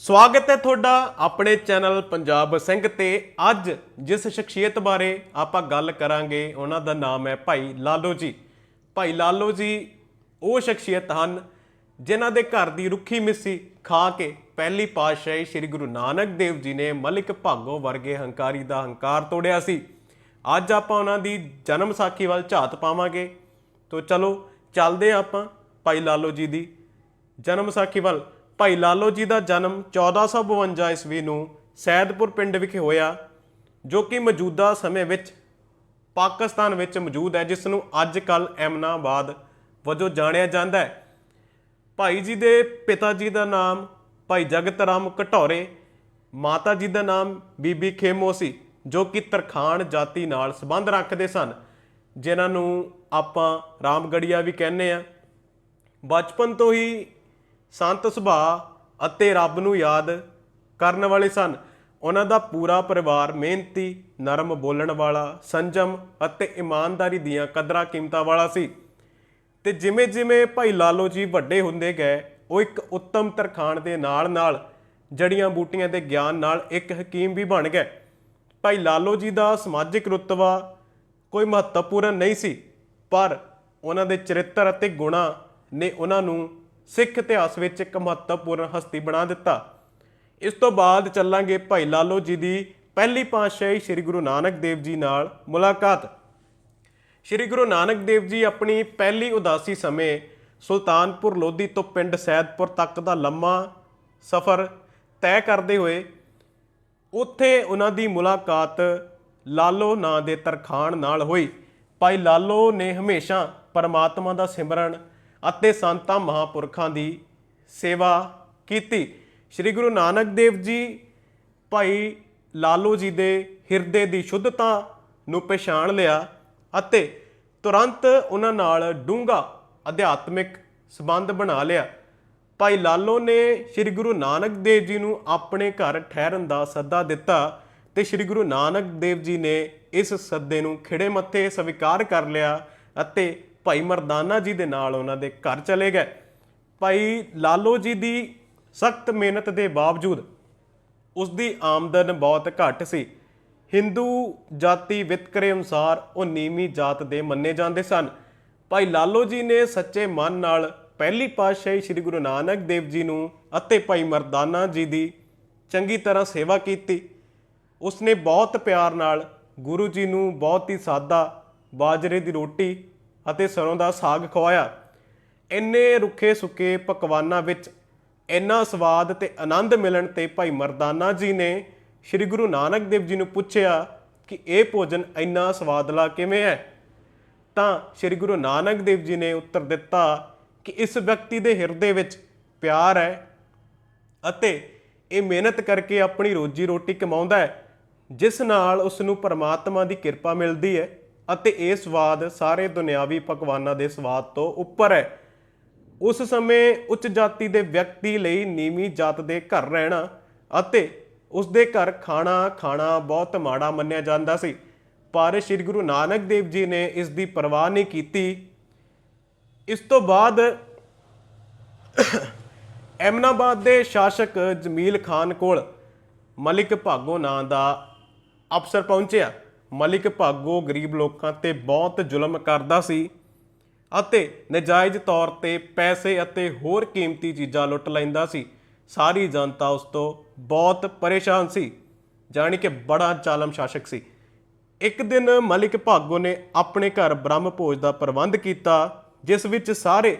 ਸਵਾਗਤ ਹੈ ਤੁਹਾਡਾ ਆਪਣੇ ਚੈਨਲ ਪੰਜਾਬ ਸਿੰਘ ਤੇ। ਅੱਜ ਜਿਸ ਸ਼ਖਸੀਅਤ ਬਾਰੇ ਆਪਾਂ ਗੱਲ ਕਰਾਂਗੇ, ਉਹਨਾਂ ਦਾ ਨਾਮ ਹੈ ਭਾਈ ਲਾਲੋ ਜੀ। ਭਾਈ ਲਾਲੋ ਜੀ, ਉਹ ਸ਼ਖਸੀਅਤ ਹਨ ਜਿਨ੍ਹਾਂ ਦੇ ਘਰ ਦੀ ਰੁੱਖੀ ਮਿੱਸੀ ਖਾ ਕੇ ਪਹਿਲੀ ਪਾਤਸ਼ਾਹੀ ਸ੍ਰੀ ਗੁਰੂ ਨਾਨਕ ਦੇਵ ਜੀ ਨੇ ਮਲਿਕ ਭਾਗੋ ਵਰਗੇ ਹੰਕਾਰੀ ਦਾ ਹੰਕਾਰ ਤੋੜਿਆ ਸੀ। ਅੱਜ ਆਪਾਂ ਉਹਨਾਂ ਦੀ ਜਨਮ ਸਾਖੀ ਵੱਲ ਝਾਤ ਪਾਵਾਂਗੇ। ਤੋ ਚਲੋ, ਚੱਲਦੇ ਹਾਂ ਆਪਾਂ ਭਾਈ ਲਾਲੋ ਜੀ ਦੀ ਜਨਮ ਸਾਖੀ ਵੱਲ। ਭਾਈ ਲਾਲੋ ਜੀ ਦਾ ਜਨਮ 1452 ਈਸਵੀ ਨੂੰ ਸੈਦਪੁਰ ਪਿੰਡ ਵਿਖੇ ਹੋਇਆ, ਜੋ ਕਿ ਮੌਜੂਦਾ ਸਮੇਂ ਵਿੱਚ ਪਾਕਿਸਤਾਨ ਵਿੱਚ ਮੌਜੂਦ ਹੈ, ਜਿਸ ਨੂੰ ਅੱਜ ਕੱਲ ਐਮਨਾਬਾਦ ਵਜੋਂ ਜਾਣਿਆ ਜਾਂਦਾ ਹੈ। ਭਾਈ ਜੀ ਦੇ ਪਿਤਾ ਜੀ ਦਾ ਨਾਮ ਭਾਈ ਜਗਤ ਰਾਮ ਘਟੌਰੇ ਮਾਤਾ ਜੀ ਦਾ ਨਾਮ ਬੀਬੀ ਖੇਮੋ ਸੀ, ਜੋ ਕਿ ਤਰਖਾਣ ਜਾਤੀ ਨਾਲ ਸੰਬੰਧ ਰੱਖਦੇ ਸਨ, ਜਿਨ੍ਹਾਂ ਨੂੰ ਆਪਾਂ ਰਾਮਗੜੀਆ ਵੀ ਕਹਿੰਦੇ ਆ ਬਚਪਨ ਤੋਂ ਹੀ ਸੰਤ ਸੁਭਾਅ ਅਤੇ ਰੱਬ ਨੂੰ ਯਾਦ ਕਰਨ ਵਾਲੇ ਸਨ। ਉਹਨਾਂ ਦਾ ਪੂਰਾ ਪਰਿਵਾਰ ਮਿਹਨਤੀ, ਨਰਮ ਬੋਲਣ ਵਾਲਾ, ਸੰਜਮ ਅਤੇ ਇਮਾਨਦਾਰੀ ਦੀਆਂ ਕਦਰਾਂ ਕੀਮਤਾਂ ਵਾਲਾ ਸੀ। ਤੇ ਜਿਵੇਂ ਜਿਵੇਂ ਭਾਈ ਲਾਲੋ ਜੀ ਵੱਡੇ ਹੁੰਦੇ ਗਏ, ਉਹ ਇੱਕ ਉੱਤਮ ਤਰਖਾਣ ਦੇ ਨਾਲ-ਨਾਲ ਜੜੀਆਂ ਬੂਟੀਆਂ ਦੇ ਗਿਆਨ ਨਾਲ ਇੱਕ ਹਕੀਮ ਵੀ ਬਣ ਗਏ। ਭਾਈ ਲਾਲੋ ਜੀ ਦਾ ਸਮਾਜਿਕ ਰੁਤਬਾ ਕੋਈ ਮਹੱਤਵਪੂਰਨ ਨਹੀਂ ਸੀ, ਪਰ ਉਹਨਾਂ ਦੇ ਚਰਿੱਤਰ ਅਤੇ ਗੁਣਾਂ ਨੇ ਉਹਨਾਂ ਨੂੰ ਸਿੱਖ ਇਤਿਹਾਸ ਵਿੱਚ ਇੱਕ ਮਹੱਤਵਪੂਰਨ ਹਸਤੀ ਬਣਾ ਦਿੱਤਾ। ਇਸ ਤੋਂ ਬਾਅਦ ਚੱਲਾਂਗੇ ਭਾਈ ਲਾਲੋ ਜੀ ਦੀ ਪਹਿਲੀ ਪਾਤਸ਼ਾਹੀ ਸ੍ਰੀ ਗੁਰੂ ਨਾਨਕ ਦੇਵ ਜੀ ਨਾਲ ਮੁਲਾਕਾਤ। ਸ਼੍ਰੀ ਗੁਰੂ ਨਾਨਕ ਦੇਵ ਜੀ ਆਪਣੀ ਪਹਿਲੀ ਉਦਾਸੀ ਸਮੇਂ ਸੁਲਤਾਨਪੁਰ ਲੋਧੀ ਤੋਂ ਪਿੰਡ ਸੈਦਪੁਰ ਤੱਕ ਦਾ ਲੰਮਾ ਸਫ਼ਰ ਤੈਅ ਕਰਦੇ ਹੋਏ ਉੱਥੇ ਉਹਨਾਂ ਦੀ ਮੁਲਾਕਾਤ ਲਾਲੋ ਨਾਂ ਦੇ ਤਰਖਾਣ ਨਾਲ ਹੋਈ। ਭਾਈ ਲਾਲੋ ਨੇ ਹਮੇਸ਼ਾ ਪਰਮਾਤਮਾ ਦਾ ਸਿਮਰਨ ਅਤੇ ਸੰਤਾਂ ਮਹਾਪੁਰਖਾਂ ਦੀ ਸੇਵਾ ਕੀਤੀ। ਸ਼੍ਰੀ ਗੁਰੂ ਨਾਨਕ ਦੇਵ ਜੀ ਭਾਈ ਲਾਲੋ ਜੀ ਦੇ ਹਿਰਦੇ ਦੀ ਸ਼ੁੱਧਤਾ ਨੂੰ ਪਛਾਣ ਲਿਆ ਅਤੇ ਤੁਰੰਤ ਉਹਨਾਂ ਨਾਲ ਡੂੰਘਾ ਅਧਿਆਤਮਿਕ ਸੰਬੰਧ ਬਣਾ ਲਿਆ। ਭਾਈ ਲਾਲੋ ਨੇ ਸ੍ਰੀ ਗੁਰੂ ਨਾਨਕ ਦੇਵ ਜੀ ਨੂੰ ਆਪਣੇ ਘਰ ਠਹਿਰਨ ਦਾ ਸੱਦਾ ਦਿੱਤਾ ਤੇ ਸ੍ਰੀ ਗੁਰੂ ਨਾਨਕ ਦੇਵ ਜੀ ਨੇ ਇਸ ਸੱਦੇ ਨੂੰ ਖਿੜੇ ਮੱਥੇ ਸਵੀਕਾਰ ਕਰ ਲਿਆ ਅਤੇ ਭਾਈ ਮਰਦਾਨਾ ਜੀ ਦੇ ਨਾਲ ਉਹਨਾਂ ਦੇ ਘਰ ਚਲੇ ਗਏ। ਭਾਈ ਲਾਲੋ ਜੀ ਦੀ ਸਖਤ ਮਿਹਨਤ ਦੇ ਬਾਵਜੂਦ ਉਸ ਦੀ ਆਮਦਨ ਬਹੁਤ ਘੱਟ ਸੀ। ਹਿੰਦੂ ਜਾਤੀ ਵਿਤਕਰੇ ਅਨੁਸਾਰ ਉਹ ਨੀਵੀਂ ਜਾਤ ਦੇ ਮੰਨੇ ਜਾਂਦੇ ਸਨ। ਭਾਈ ਲਾਲੋ ਜੀ ਨੇ ਸੱਚੇ ਮਨ ਨਾਲ ਪਹਿਲੀ ਪਾਤਸ਼ਾਹੀ ਸ੍ਰੀ ਗੁਰੂ ਨਾਨਕ ਦੇਵ ਜੀ ਨੂੰ ਅਤੇ ਭਾਈ ਮਰਦਾਨਾ ਜੀ ਦੀ ਚੰਗੀ ਤਰ੍ਹਾਂ ਸੇਵਾ ਕੀਤੀ। ਉਸਨੇ ਬਹੁਤ ਪਿਆਰ ਨਾਲ ਗੁਰੂ ਜੀ ਨੂੰ ਬਹੁਤ ਹੀ ਸਾਦਾ ਬਾਜਰੇ ਦੀ ਰੋਟੀ ਅਤੇ ਸਰੋਂ ਦਾ ਸਾਗ ਖਵਾਇਆ। ਇੰਨੇ ਰੁੱਖੇ ਸੁੱਕੇ ਪਕਵਾਨਾਂ ਵਿੱਚ ਇੰਨਾ ਸਵਾਦ ਤੇ ਆਨੰਦ ਮਿਲਣ ਤੇ ਭਾਈ ਮਰਦਾਨਾ ਜੀ ਨੇ ਸ੍ਰੀ ਗੁਰੂ ਨਾਨਕ ਦੇਵ ਜੀ ਨੂੰ ਪੁੱਛਿਆ ਕਿ ਇਹ ਭੋਜਨ ਇੰਨਾ ਸਵਾਦਲਾ ਕਿਵੇਂ ਹੈ? ਤਾਂ ਸ੍ਰੀ ਗੁਰੂ ਨਾਨਕ ਦੇਵ ਜੀ ਨੇ ਉੱਤਰ ਦਿੱਤਾ ਕਿ ਇਸ ਵਿਅਕਤੀ ਦੇ ਹਿਰਦੇ ਵਿੱਚ ਪਿਆਰ ਹੈ ਅਤੇ ਇਹ ਮਿਹਨਤ ਕਰਕੇ ਆਪਣੀ ਰੋਜੀ ਰੋਟੀ ਕਮਾਉਂਦਾ ਹੈ, ਜਿਸ ਨਾਲ ਉਸ ਨੂੰ ਪਰਮਾਤਮਾ ਦੀ ਕਿਰਪਾ ਮਿਲਦੀ ਹੈ। ਅਤੇ ਇਹ ਸਵਾਦ ਸਾਰੇ ਦੁਨਿਆਵੀ ਪਕਵਾਨਾਂ ਦੇ ਸਵਾਦ ਤੋਂ ਉੱਪਰ ਹੈ। ਉਸ ਸਮੇਂ ਉੱਚ ਜਾਤੀ ਦੇ ਵਿਅਕਤੀ ਲਈ ਨੀਵੀਂ ਜਾਤ ਦੇ ਘਰ ਰਹਿਣਾ ਅਤੇ ਉਸ ਦੇ ਘਰ ਖਾਣਾ ਖਾਣਾ ਬਹੁਤ ਮਾੜਾ ਮੰਨਿਆ ਜਾਂਦਾ ਸੀ। ਪਰ ਸ੍ਰੀ ਗੁਰੂ ਨਾਨਕ ਦੇਵ ਜੀ ਨੇ ਇਸ ਦੀ ਪਰਵਾਹ ਨਹੀਂ ਕੀਤੀ। ਇਸ ਤੋਂ ਬਾਅਦ ਐਮਨਾਬਾਦ ਦੇ ਸ਼ਾਸਕ ਜਮੀਲ ਖਾਨ ਕੋਲ ਮਲਿਕ ਭਾਗੋ ਨਾਂ ਦਾ ਅਫਸਰ ਪਹੁੰਚਿਆ। ਮਲਿਕ ਭਾਗੋ ਗਰੀਬ ਲੋਕਾਂ ਤੇ ਬਹੁਤ ਜ਼ੁਲਮ ਕਰਦਾ ਸੀ ਅਤੇ ਨਜਾਇਜ਼ ਤੌਰ ਤੇ ਪੈਸੇ ਅਤੇ ਹੋਰ ਕੀਮਤੀ ਚੀਜ਼ਾਂ ਲੁੱਟ ਲੈਂਦਾ ਸੀ। ਸਾਰੀ ਜਨਤਾ ਉਸ ਤੋਂ ਬਹੁਤ ਪਰੇਸ਼ਾਨ ਸੀ, ਜਾਣੀ ਕਿ ਬੜਾ ਜ਼ਾਲਮ ਸ਼ਾਸਕ ਸੀ। ਇੱਕ ਦਿਨ ਮਲਿਕ ਭਾਗੋ ਨੇ ਆਪਣੇ ਘਰ ਬ੍ਰਹਮ ਭੋਜ ਦਾ ਪ੍ਰਬੰਧ ਕੀਤਾ, ਜਿਸ ਵਿੱਚ ਸਾਰੇ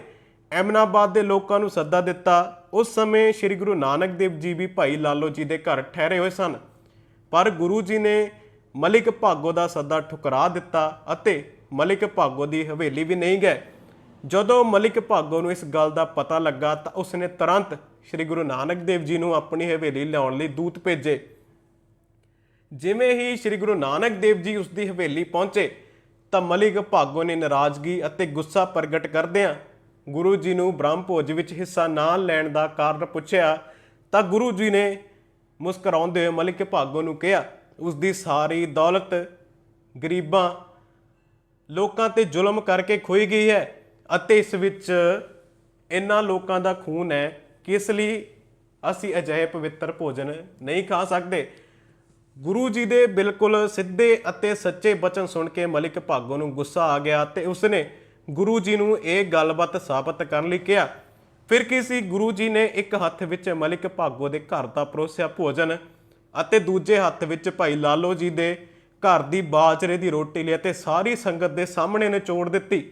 ਐਮਨਾਬਾਦ ਦੇ ਲੋਕਾਂ ਨੂੰ ਸੱਦਾ ਦਿੱਤਾ। ਉਸ ਸਮੇਂ ਸ੍ਰੀ ਗੁਰੂ ਨਾਨਕ ਦੇਵ ਜੀ ਵੀ ਭਾਈ ਲਾਲੋ ਜੀ ਦੇ ਘਰ ਠਹਿਰੇ ਹੋਏ ਸਨ। ਪਰ ਗੁਰੂ ਜੀ ਨੇ ਮਲਿਕ ਭਾਗੋ ਦਾ ਸੱਦਾ ਠੁਕਰਾ ਦਿੱਤਾ ਅਤੇ ਮਲਿਕ ਭਾਗੋ ਦੀ ਹਵੇਲੀ ਵੀ ਨਹੀਂ ਗਏ। ਜਦੋਂ ਮਲਿਕ ਭਾਗੋ ਨੂੰ ਇਸ ਗੱਲ ਦਾ ਪਤਾ ਲੱਗਾ ਤਾਂ ਉਸਨੇ ਤੁਰੰਤ ਸ੍ਰੀ ਗੁਰੂ ਨਾਨਕ ਦੇਵ ਜੀ ਨੂੰ ਆਪਣੀ ਹਵੇਲੀ ਲਿਆਉਣ ਲਈ ਦੂਤ ਭੇਜੇ। ਜਿਵੇਂ ਹੀ ਸ੍ਰੀ ਗੁਰੂ ਨਾਨਕ ਦੇਵ ਜੀ ਉਸ ਦੀ ਹਵੇਲੀ ਪਹੁੰਚੇ ਤਾਂ ਮਲਿਕ ਭਾਗੋ ਨੇ ਨਾਰਾਜ਼ਗੀ ਅਤੇ ਗੁੱਸਾ ਪ੍ਰਗਟ ਕਰਦਿਆਂ ਗੁਰੂ ਜੀ ਨੂੰ ਬ੍ਰਹਮ ਭੋਜ ਵਿੱਚ ਹਿੱਸਾ ਨਾ ਲੈਣ ਦਾ ਕਾਰਨ ਪੁੱਛਿਆ ਤਾਂ ਗੁਰੂ ਜੀ ਨੇ ਮੁਸਕਰਾਉਂਦੇ ਹੋਏ ਮਲਿਕ ਭਾਗੋ ਨੂੰ ਕਿਹਾ ਉਸ ਦੀ ਸਾਰੀ ਦੌਲਤ ਗਰੀਬਾਂ ਲੋਕਾਂ ਤੇ ਜ਼ੁਲਮ ਕਰਕੇ ਖੋਈ ਗਈ ਹੈ ਅਤੇ ਇਸ ਵਿੱਚ ਇਹਨਾਂ ਲੋਕਾਂ ਦਾ ਖੂਨ ਹੈ ਕਿ ਇਸ ਲਈ ਅਸੀਂ ਅਜਿਹੇ ਪਵਿੱਤਰ ਭੋਜਨ ਨਹੀਂ ਖਾ ਸਕਦੇ। ਗੁਰੂ ਜੀ ਦੇ ਬਿਲਕੁਲ ਸਿੱਧੇ ਅਤੇ ਸੱਚੇ ਬਚਨ ਸੁਣ ਕੇ ਮਲਿਕ ਭਾਗੋ ਨੂੰ ਗੁੱਸਾ ਆ ਗਿਆ ਤੇ ਉਸਨੇ ਗੁਰੂ ਜੀ ਨੂੰ ਇਹ ਗੱਲਬਾਤ ਸਾਬਤ ਕਰਨ ਲਈ ਕਿਹਾ। ਫਿਰ ਕੀ ਸੀ? ਗੁਰੂ ਜੀ ਨੇ ਇੱਕ ਹੱਥ ਵਿੱਚ ਮਲਿਕ ਭਾਗੋ ਦੇ ਘਰ ਦਾ ਪਰੋਸਿਆ ਭੋਜਨ ਅਤੇ ਦੂਜੇ ਹੱਥ ਵਿੱਚ ਭਾਈ ਲਾਲੋ ਜੀ ਦੇ ਘਰ ਦੀ ਬਾਜਰੇ ਦੀ ਰੋਟੀ ਲਈ ਅਤੇ ਸਾਰੀ ਸੰਗਤ ਦੇ ਸਾਹਮਣੇ ਨਿਚੋੜ ਦਿੱਤੀ।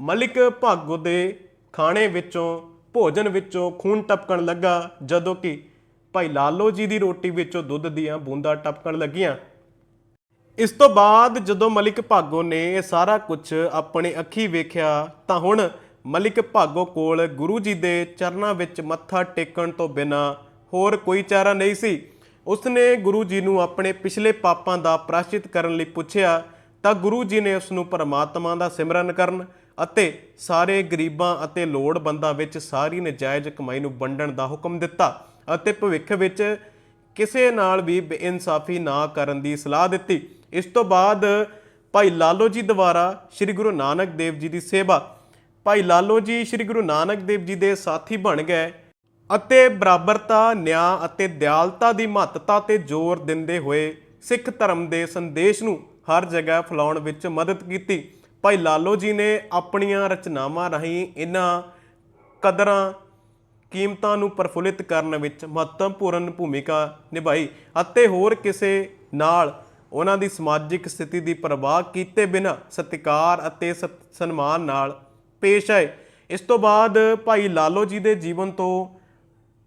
ਮਲਿਕ ਭਾਗੋ ਦੇ ਖਾਣੇ ਵਿੱਚੋਂ, ਭੋਜਨ ਵਿੱਚੋਂ ਖੂਨ ਟਪਕਣ ਲੱਗਾ, ਜਦੋਂ ਕਿ ਭਾਈ ਲਾਲੋ ਜੀ ਦੀ ਰੋਟੀ ਵਿੱਚੋਂ ਦੁੱਧ ਦੀਆਂ ਬੂੰਦਾਂ ਟਪਕਣ ਲੱਗੀਆਂ। ਇਸ ਤੋਂ ਬਾਅਦ ਜਦੋਂ ਮਲਿਕ ਭਾਗੋ ਨੇ ਇਹ ਸਾਰਾ ਕੁਝ ਆਪਣੇ ਅੱਖੀ ਵੇਖਿਆ, ਤਾਂ ਹੁਣ ਮਲਿਕ ਭਾਗੋ ਕੋਲ ਗੁਰੂ ਜੀ ਦੇ ਚਰਨਾਂ ਵਿੱਚ ਮੱਥਾ ਟੇਕਣ ਤੋਂ ਬਿਨਾ ਹੋਰ ਕੋਈ ਚਾਰਾ ਨਹੀਂ ਸੀ। ਉਸਨੇ ਗੁਰੂ ਜੀ ਨੂੰ ਆਪਣੇ ਪਿਛਲੇ ਪਾਪਾਂ ਦਾ ਪ੍ਰਾਸ਼ਚਿਤ ਕਰਨ ਲਈ ਪੁੱਛਿਆ ਤਾਂ ਗੁਰੂ ਜੀ ਨੇ ਉਸ ਨੂੰ ਪਰਮਾਤਮਾ ਦਾ ਸਿਮਰਨ ਕਰਨ ਅਤੇ ਸਾਰੇ ਗਰੀਬਾਂ ਅਤੇ ਲੋੜਵੰਦਾਂ ਵਿੱਚ ਸਾਰੀ ਨਜਾਇਜ਼ ਕਮਾਈ ਨੂੰ ਵੰਡਣ ਦਾ ਹੁਕਮ ਦਿੱਤਾ ਅਤੇ ਭਵਿੱਖ ਵਿੱਚ ਕਿਸੇ ਨਾਲ ਵੀ ਬੇਇਨਸਾਫੀ ਨਾ ਕਰਨ ਦੀ ਸਲਾਹ ਦਿੱਤੀ। ਇਸ ਤੋਂ ਬਾਅਦ ਭਾਈ ਲਾਲੋ ਜੀ ਦੁਆਰਾ ਸ੍ਰੀ ਗੁਰੂ ਨਾਨਕ ਦੇਵ ਜੀ ਦੀ ਸੇਵਾ। ਭਾਈ ਲਾਲੋ ਜੀ ਸ੍ਰੀ ਗੁਰੂ ਨਾਨਕ ਦੇਵ ਜੀ ਦੇ ਸਾਥੀ ਬਣ ਗਏ। ਅਤੇ ਬਰਾਬਰਤਾ, ਨਿਆਂ ਅਤੇ ਦਿਆਲਤਾ ਦੀ ਮਹੱਤਤਾ ਤੇ ਜ਼ੋਰ ਦਿੰਦੇ ਹੋਏ ਸਿੱਖ ਧਰਮ ਦੇ ਸੰਦੇਸ਼ ਨੂੰ ਹਰ ਜਗ੍ਹਾ ਫੈਲਾਉਣ ਵਿੱਚ ਮਦਦ ਕੀਤੀ। ਭਾਈ ਲਾਲੋ ਜੀ ਨੇ ਆਪਣੀਆਂ ਰਚਨਾਵਾਂ ਰਾਹੀਂ ਇਹਨਾਂ ਕਦਰਾਂ ਕੀਮਤਾਂ ਨੂੰ ਪ੍ਰਫੁੱਲਿਤ ਕਰਨ ਵਿੱਚ ਮਹੱਤਵਪੂਰਨ ਭੂਮਿਕਾ ਨਿਭਾਈ ਅਤੇ ਹੋਰ ਕਿਸੇ ਨਾਲ ਉਹਨਾਂ ਦੀ ਸਮਾਜਿਕ ਸਥਿਤੀ ਦੀ ਪਰਵਾਹ ਕੀਤੇ ਬਿਨਾਂ ਸਤਿਕਾਰ ਅਤੇ ਸਤ- ਸਨਮਾਨ ਨਾਲ ਪੇਸ਼ ਆਏ। ਇਸ ਤੋਂ ਬਾਅਦ ਭਾਈ ਲਾਲੋ ਜੀ ਦੇ ਜੀਵਨ ਤੋਂ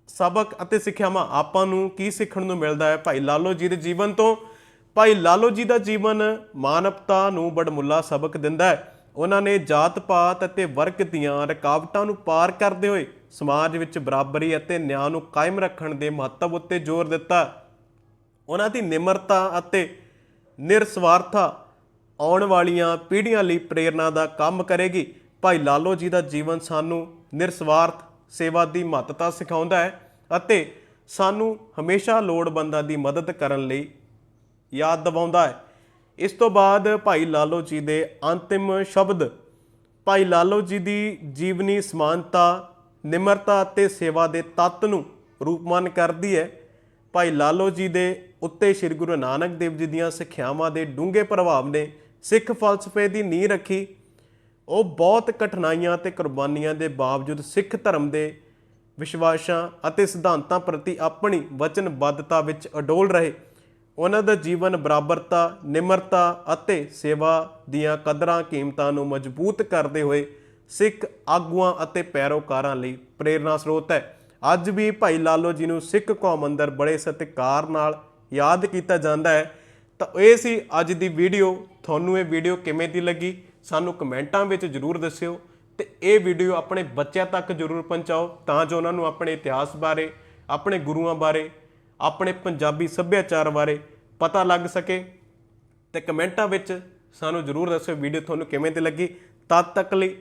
ਸਬਕ ਅਤੇ ਸਿੱਖਿਆਵਾਂ ਆਪਾਂ ਨੂੰ ਕੀ ਸਿੱਖਣ ਨੂੰ ਮਿਲਦਾ ਹੈ? ਭਾਈ ਲਾਲੋ ਜੀ ਦੇ ਜੀਵਨ ਤੋਂ ਭਾਈ ਲਾਲੋ ਜੀ ਦਾ ਜੀਵਨ ਮਾਨਵਤਾ ਨੂੰ ਬੜਮੁੱਲਾ ਸਬਕ ਦਿੰਦਾ ਹੈ। ਉਹਨਾਂ ਨੇ ਜਾਤ ਪਾਤ ਅਤੇ ਵਰਗ ਦੀਆਂ ਰੁਕਾਵਟਾਂ ਨੂੰ ਪਾਰ ਕਰਦੇ ਹੋਏ ਸਮਾਜ ਵਿੱਚ ਬਰਾਬਰੀ ਅਤੇ ਨਿਆਂ ਨੂੰ ਕਾਇਮ ਰੱਖਣ ਦੇ ਮਹੱਤਵ ਉੱਤੇ ਜ਼ੋਰ ਦਿੱਤਾ। ਉਹਨਾਂ ਦੀ ਨਿਮਰਤਾ ਅਤੇ ਨਿਰਸਵਾਰਥਾ ਆਉਣ ਵਾਲੀਆਂ ਪੀੜ੍ਹੀਆਂ ਲਈ ਪ੍ਰੇਰਣਾ ਦਾ ਕੰਮ ਕਰੇਗੀ। ਭਾਈ ਲਾਲੋ ਜੀ ਦਾ ਜੀਵਨ ਸਾਨੂੰ ਨਿਰਸਵਾਰਥ ਸੇਵਾ ਦੀ ਮਹੱਤਤਾ ਸਿਖਾਉਂਦਾ ਹੈ ਅਤੇ ਸਾਨੂੰ ਹਮੇਸ਼ਾ ਲੋੜਵੰਦਾਂ ਦੀ ਮਦਦ ਕਰਨ ਲਈ ਯਾਦ ਦਿਵਾਉਂਦਾ ਹੈ। ਇਸ ਤੋਂ ਬਾਅਦ ਭਾਈ ਲਾਲੋ ਜੀ ਦੇ ਅੰਤਿਮ ਸ਼ਬਦ, ਭਾਈ ਲਾਲੋ ਜੀ ਦੀ ਜੀਵਨੀ ਸਮਾਨਤਾ, ਨਿਮਰਤਾ ਅਤੇ ਸੇਵਾ ਦੇ ਤੱਤ ਨੂੰ ਰੂਪਮਾਨ ਕਰਦੀ ਹੈ। ਭਾਈ ਲਾਲੋ ਜੀ ਦੇ ਉੱਤੇ ਸ੍ਰੀ ਗੁਰੂ ਨਾਨਕ ਦੇਵ ਜੀ ਦੀਆਂ ਸਿੱਖਿਆਵਾਂ ਦੇ ਡੂੰਘੇ ਪ੍ਰਭਾਵ ਨੇ ਸਿੱਖ ਫਲਸਫੇ ਦੀ ਨੀਂਹ ਰੱਖੀ। ਉਹ ਬਹੁਤ ਕਠਿਨਾਈਆਂ ਤੇ ਕੁਰਬਾਨੀਆਂ ਦੇ ਬਾਵਜੂਦ ਸਿੱਖ ਧਰਮ ਦੇ ਵਿਸ਼ਵਾਸਾਂ ਅਤੇ ਸਿਧਾਂਤਾਂ ਪ੍ਰਤੀ ਆਪਣੀ ਵਚਨਬੱਧਤਾ ਵਿੱਚ ਅਡੋਲ ਰਹੇ। ਉਹਨਾਂ ਦਾ ਜੀਵਨ ਬਰਾਬਰਤਾ, ਨਿਮਰਤਾ ਅਤੇ ਸੇਵਾ ਦੀਆਂ ਕਦਰਾਂ ਕੀਮਤਾਂ ਨੂੰ ਮਜ਼ਬੂਤ ਕਰਦੇ ਹੋਏ ਸਿੱਖ ਆਗੂਆਂ ਅਤੇ ਪੈਰੋਕਾਰਾਂ ਲਈ ਪ੍ਰੇਰਨਾ ਸਰੋਤ ਹੈ। ਅੱਜ ਵੀ ਭਾਈ ਲਾਲੋ ਜੀ ਨੂੰ ਸਿੱਖ ਕੌਮ ਅੰਦਰ ਬੜੇ ਸਤਿਕਾਰ ਨਾਲ ਯਾਦ ਕੀਤਾ ਜਾਂਦਾ ਹੈ। ਤਾਂ ਇਹ ਸੀ ਅੱਜ ਦੀ ਵੀਡੀਓ। ਤੁਹਾਨੂੰ ਇਹ ਵੀਡੀਓ ਕਿਵੇਂ ਦੀ ਲੱਗੀ? ਸਾਨੂੰ ਕਮੈਂਟਾਂ ਵਿੱਚ ਜਰੂਰ ਦੱਸਿਓ ਤੇ ਇਹ ਵੀਡੀਓ ਆਪਣੇ ਬੱਚਿਆਂ ਤੱਕ ਜਰੂਰ ਪਹੁੰਚਾਓ ਤਾਂ ਜੋ ਉਹਨਾਂ ਨੂੰ ਆਪਣੇ ਇਤਿਹਾਸ ਬਾਰੇ, ਆਪਣੇ ਗੁਰੂਆਂ ਬਾਰੇ, ਆਪਣੇ ਪੰਜਾਬੀ ਸੱਭਿਆਚਾਰ ਬਾਰੇ ਪਤਾ ਲੱਗ ਸਕੇ। ਤੇ ਕਮੈਂਟਾਂ ਵਿੱਚ ਸਾਨੂੰ ਜਰੂਰ ਦੱਸਿਓ ਵੀਡੀਓ ਤੁਹਾਨੂੰ ਕਿਵੇਂ ਦੀ ਲੱਗੀ। ਤਦ ਤੱਕ ਲਈ